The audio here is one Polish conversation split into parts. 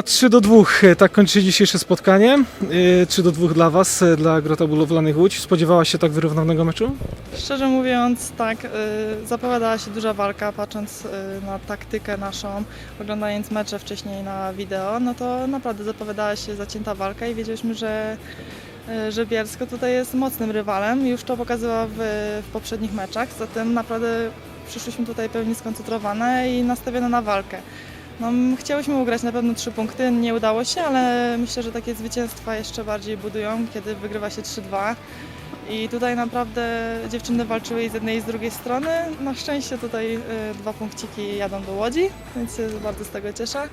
Drużyna 3 do 2. Tak kończy dzisiejsze spotkanie. Yy, 3 do 2 dla Was, yy, dla Grota Budowlanych Łódź. Spodziewałaś się tak wyrównanego meczu? Szczerze mówiąc, tak, y, zapowiadała się duża walka, patrząc y, na taktykę naszą, oglądając mecze wcześniej na wideo, no to naprawdę zapowiadała się zacięta walka i wiedzieliśmy, że, y, że Bielsko tutaj jest mocnym rywalem. Już to pokazywała w, w poprzednich meczach, zatem naprawdę przyszliśmy tutaj pełni skoncentrowane i nastawione na walkę. No, chciałyśmy ugrać na pewno trzy punkty, nie udało się, ale myślę, że takie zwycięstwa jeszcze bardziej budują, kiedy wygrywa się 3-2. I tutaj naprawdę dziewczyny walczyły i z jednej i z drugiej strony. Na szczęście tutaj y, dwa punkciki jadą do Łodzi, więc się bardzo z tego cieszę.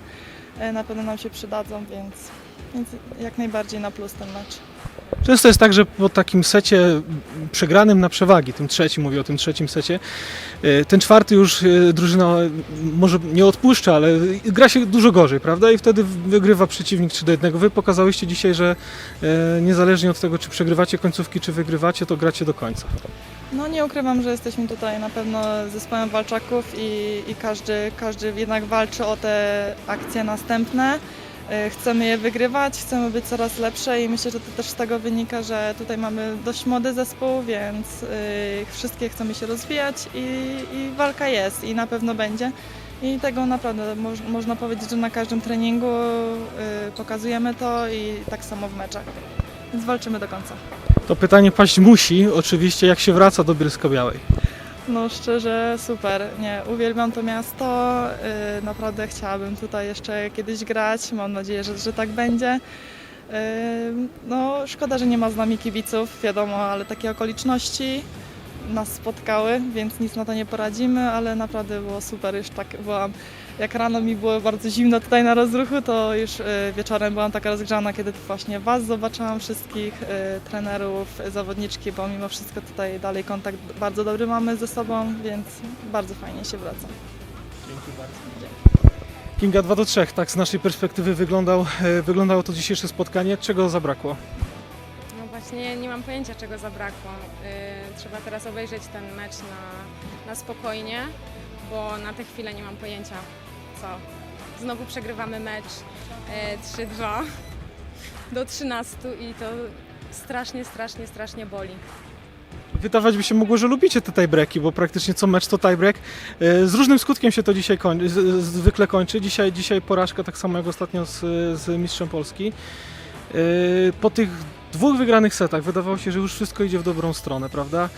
Y, Na pewno nam się przydadzą, więc, więc jak najbardziej na plus ten mecz. Często jest tak, że po takim secie przegranym na przewagi, tym trzecim, mówię o tym trzecim secie, yy, ten czwarty już yy, drużyna może nie odpuszcza, ale gra się dużo gorzej, prawda? I wtedy wygrywa przeciwnik 3 do 1. Wy pokazałyście dzisiaj, że yy, niezależnie od tego, czy przegrywacie końcówki, czy wygrywacie, to gracie do końca. No nie ukrywam, że jesteśmy tutaj na pewno zespołem walczaków i, i każdy, każdy jednak walczy o te akcje następne. Y, Chcemy je wygrywać, chcemy być coraz lepsze i myślę, że to też z tego wynika, że tutaj mamy dość młody zespół, więc y, wszystkie chcemy się rozwijać i, i walka jest i na pewno będzie. I tego naprawdę moż, można powiedzieć, że na każdym treningu y, pokazujemy to i tak samo w meczach. Więc walczymy do końca. To pytanie paść musi, oczywiście, jak się wraca do Bielska-Białej. No szczerze super, nie, uwielbiam to miasto, yy, naprawdę chciałabym tutaj jeszcze kiedyś grać, mam nadzieję, że, że tak będzie. Yy, no szkoda, że nie ma z nami kibiców, wiadomo, ale takie okoliczności nas spotkały, więc nic na to nie poradzimy, ale naprawdę było super, już tak byłam, jak rano mi było bardzo zimno tutaj na rozruchu, to już yy, wieczorem byłam taka rozgrzana, kiedy właśnie Was zobaczyłam wszystkich, yy, trenerów, zawodniczki, bo mimo wszystko tutaj dalej kontakt bardzo dobry mamy ze sobą, więc bardzo fajnie się wraca. Kinga 2 do 3, tak z naszej perspektywy wyglądał, e, wyglądało to dzisiejsze spotkanie. Czego zabrakło? No właśnie nie mam pojęcia czego zabrakło. Trzeba teraz obejrzeć ten mecz na, na spokojnie, bo na tę chwilę nie mam pojęcia co. Znowu przegrywamy mecz yy, 3-2 do 13 i to strasznie, strasznie, strasznie boli. Wydawać by się mogło, że lubicie te tiebreaki, bo praktycznie co mecz to tiebreak. E, Z różnym skutkiem się to dzisiaj kończy, z- zwykle kończy. Dzisiaj, dzisiaj porażka, tak samo jak ostatnio z, z mistrzem Polski. E, Po tych dwóch wygranych setach wydawało się, że już wszystko idzie w dobrą stronę, prawda?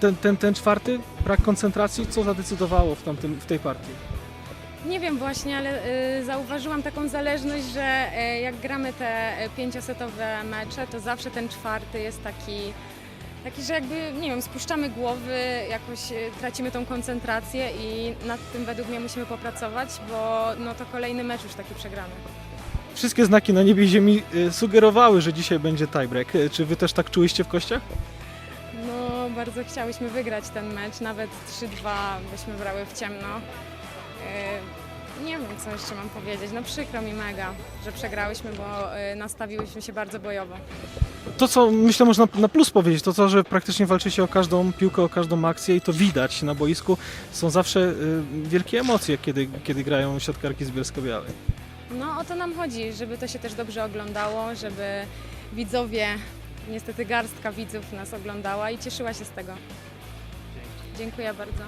Ten, ten, ten czwarty, brak koncentracji, co zadecydowało w, tamtym, w tej partii? Nie wiem właśnie, ale y, zauważyłam taką zależność, że y, jak gramy te y, pięciosetowe mecze, to zawsze ten czwarty jest taki, taki, że jakby, nie wiem, spuszczamy głowy, jakoś y, tracimy tą koncentrację i nad tym według mnie musimy popracować, bo no to kolejny mecz już taki przegrany. Wszystkie znaki na niebie i ziemi e, sugerowały, że dzisiaj będzie tiebreak. Czy wy też tak czuliście w kościach? Bardzo chciałyśmy wygrać ten mecz, nawet 3-2 byśmy brały w ciemno. Y, Nie wiem, co jeszcze mam powiedzieć. No przykro mi mega, że przegrałyśmy, bo y, nastawiłyśmy się bardzo bojowo. To, co myślę można na plus powiedzieć, to to, że praktycznie walczycie o każdą piłkę, o każdą akcję i to widać na boisku. Są zawsze y, wielkie emocje, kiedy, kiedy grają siatkarki z Bielska-Białej. No o to nam chodzi, żeby to się też dobrze oglądało, żeby widzowie, niestety garstka widzów nas oglądała i cieszyła się z tego. Dziękuję bardzo.